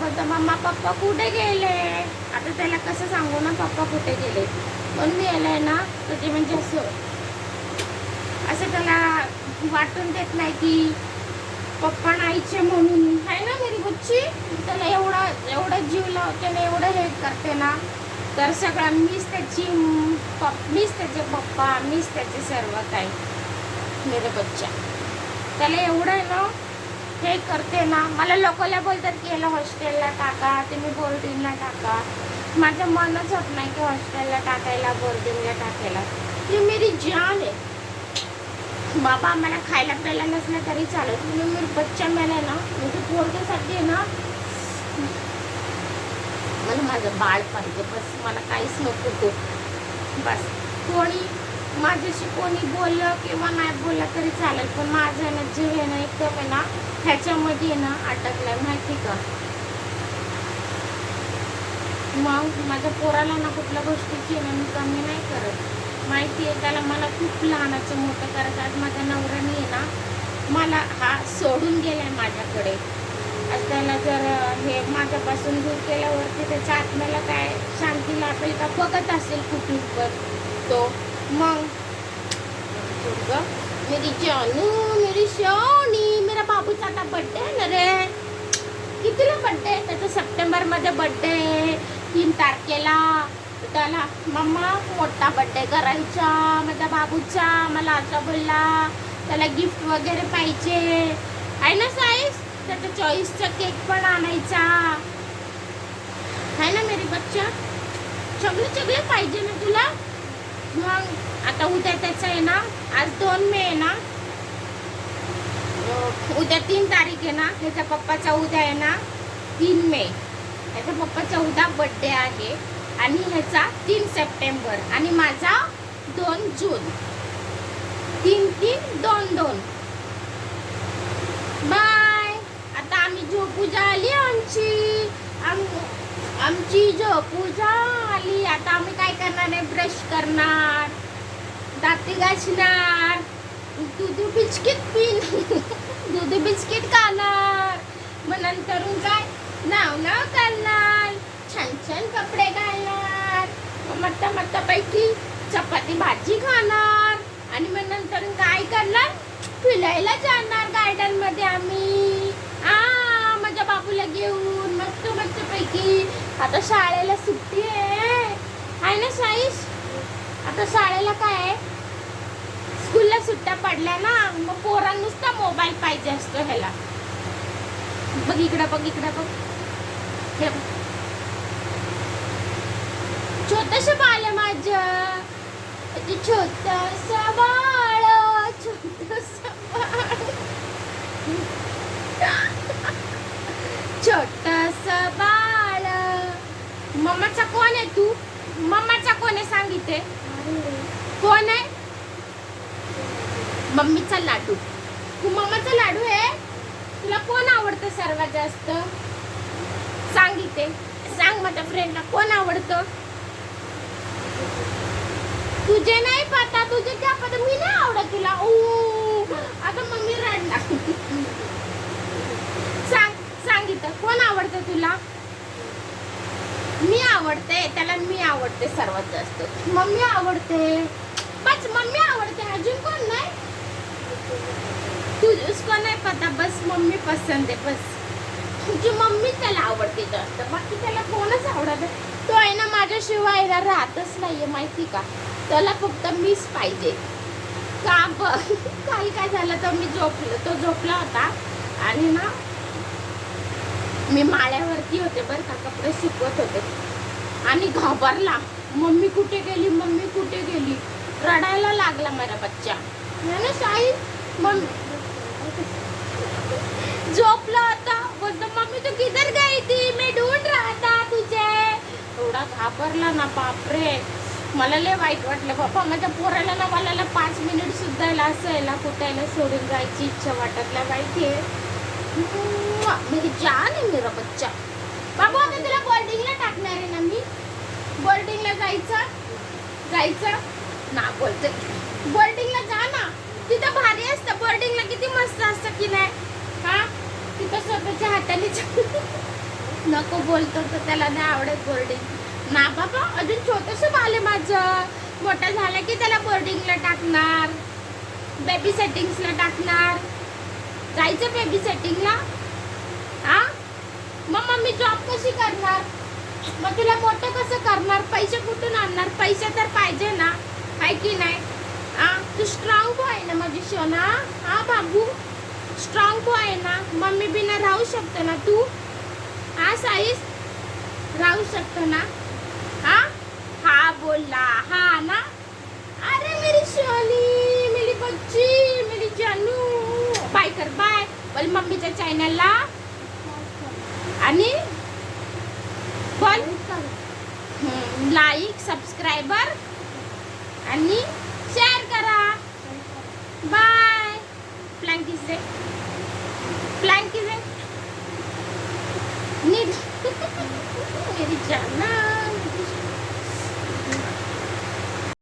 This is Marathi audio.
तर मम्मा पप्पा कुठे गेले? आता त्याला कसं सांगू ना पप्पा कुठे गेले? पण मी यायला ना तर ते म्हणजे असं असं त्याला वाटून देत नाही की पप्पा नाहीचे म्हणून. आहे ना मेरी बुच्ची त्याला एवढा एवढा जीव लावते ना एवढं हे करते ना तर सगळं मीच त्याची पप मीच त्याचे पप्पा मीच त्याचे सर्व काही मेरे बच्चा. त्याला एवढं आहे ना हे करते ना मला लोकला बोलतात की याला हॉस्टेलला टाका तुम्ही बोर्डिंगला टाका. माझं मनच होत नाही की हॉस्टेलला टाकायला बोर्डिंगला टाकायला. ती मेरी जान आहे. बाबा आम्हाला खायला प्यायला नसलं तरी चालत म्हणून मी बच्चा मेला ना म्हणजे पोरग्यासाठी ना. मला माझं बाळ पाहिजे बस मला काहीच नको तो बस. कोणी माझ्याशी कोणी बोललं किंवा नाही बोललं तरी चालेल पण माझं ना जीव आहे ना एकदम आहे ना ह्याच्यामध्ये आहे ना अटकलाय माहिती का? मग माझ्या पोराला ना कुठल्या गोष्टीची आहे ना मी कमी नाही करत. माहिती आहे त्याला मला खूप लहानाचं मोठं करत आज माझ्या नवऱ्याने आहे ना मला हा सोडून गेलाय माझ्याकडे. आज त्याला जर हे माझ्यापासून दूर केल्यावरती त्याच्या आत्म्याला काय शांती लाभेल का? बघत असेल कुठून पण तो. मग? मेरी जानू मेरी शोनी मेरा बाबूचा आता बड्डे आहे ना रे. कितीला बड्डे त्याचा सप्टेंबरमध्ये बड्डे बड्डे तीन तारखेला. त्याला मम्मा मोठा बड्डे करायचा माझ्या बाबूचा मला आता बोलला. त्याला गिफ्ट वगैरे पाहिजे. आहे ना साईज त्याचा चॉईसचा केक पण आणायचा. आहे ना मेरी बच्चा? चगले सगळे पाहिजे ना तुला? मग आता उद्या त्याचं आहे ना आज दोन मे आहे ना उद्या तीन तारीख आहे ना ह्याच्या पप्पाचा उद्या आहे ना तीन मे. ह्याच्या पप्पाचा उद्या बड्डे आहे आणि ह्याचा तीन सप्टेंबर आणि माझा दोन जून. तीन तीन दोन दोन. बाय. आता आम्ही झोपू आली आमची. आम- आमची झोपूजा आली आता आम्ही काय करणार आहे? ब्रश करणार दाती घासणार दूध बिस्किट पिन दूध बिस्किट खाणार मग नंतर काय? नाव नाव करणार छान छान कपडे घालणार. मग मट्टा पैकी चपाती भाजी खाणार. आणि मग नंतर काय करणार फिरायला जाणार गार्डनमध्ये आम्ही आ माझ्या बाबूला घेऊन मस्त मस्त पैकी आता शाळेला सुट्टी आहे. आहे ना साईश? आता शाळेला काय आहे? स्कूलला सुट्ट्या पडल्या ना मग पोरां नुसता मोबाईल पाहिजे असतो ह्याला. बघ इकडं बघ इकडं बघ. हे छोटस बाल माझ. छोटस बाळ छोटस बाळ. छोटस बाळ. मम्माचा कोण आहे तू? मम्माचा कोण आहे सांगितले कोण आहे? मम्मीचा लाडू. तू मम्माचा लाडू आहे? तुला कोण आवडतं सर्वात जास्त? सांगितले सांग माझ्या फ्रेंडला कोण आवडतं? तुझे नाही पता तुझे क्या पता मी नाही आवडत तुला ओ आता मम्मी रडला सांग सांगितलं कोण आवडतं तुला मी आवडते त्याला मी आवडते सर्वात जास्त. मम्मी आवडते. बस मम्मी आवडते. अजून कोण नाही? तू उसको नाही पता. बस मम्मी पसंत आहे. बस. तुझी मम्मी त्याला आवडते जास्त. बाकी त्याला कोणच आवडत. तो आहे ना माझ्याशिवाय राहतच नाहीये माहिती का? त्याला फक्त मीच पाहिजे. का बघ काल काय झालं तर मी झोपलो. तो झोपला होता. आणि ना मी माळ्यावरती होते बरं का कपडे सुकवत होते. आणि घाबरला. मम्मी कुठे गेली? मम्मी कुठे गेली? रडायला लागला माझा बच्चा. ना साई मम्मी झोपला होता. बोलतो मम्मी तू किधर गई थी? मैं ढूंढ रहा था तुझे. एवढा घाबरला ना बापरे. मला लय वाईट वाटलं. बाबा माझ्या पोराला ना मला पाच मिनिट सुद्धा याला असं याला कुठायला सोडून जायची इच्छा वाटत नाही माहिती आहे मेरी जान आहे मेरा बच्चा. बाबू आता तुला बोर्डिंगला टाकणार आहे ना बोर्डिंगला जायचं? जायचं? ना बोलते. बोर्डिंगला जा ना. तिथं भारी असतं. बोर्डिंगला किती मस्त असतं की नाही? हा? तिथं स्वतःच्या हाताने नको बोलतो तर त्याला नाही आवडत बोर्डिंग ना बाबा अजून छोटस बाल माझं. मोठं झालं की त्याला बोर्डिंगला टाकणार. बेबी सेटिंग्सला टाकणार. जायचं बेबी सेटिंगला हा? मग मम्मी जॉब कशी करणार? मग तुला मोठं कसं करणार? पैसे कुठून आणणार? पैसे तर पाहिजे ना. आहे की नाही? हा तू स्ट्रॉंग बॉय आहे ना माझी सोना हा बाबू? स्ट्रॉंग बॉय आहे ना? मम्मी बिना राहू शकतो ना तू? हा साईस? राहू शकतो ना? हा? हा बोलला. हा ना? अरे मेरी सोनी मेरी बच्ची मेरी जानू. बाय कर बाय बोल मम्मीच्या चॅनलला आणि Z. Flank is in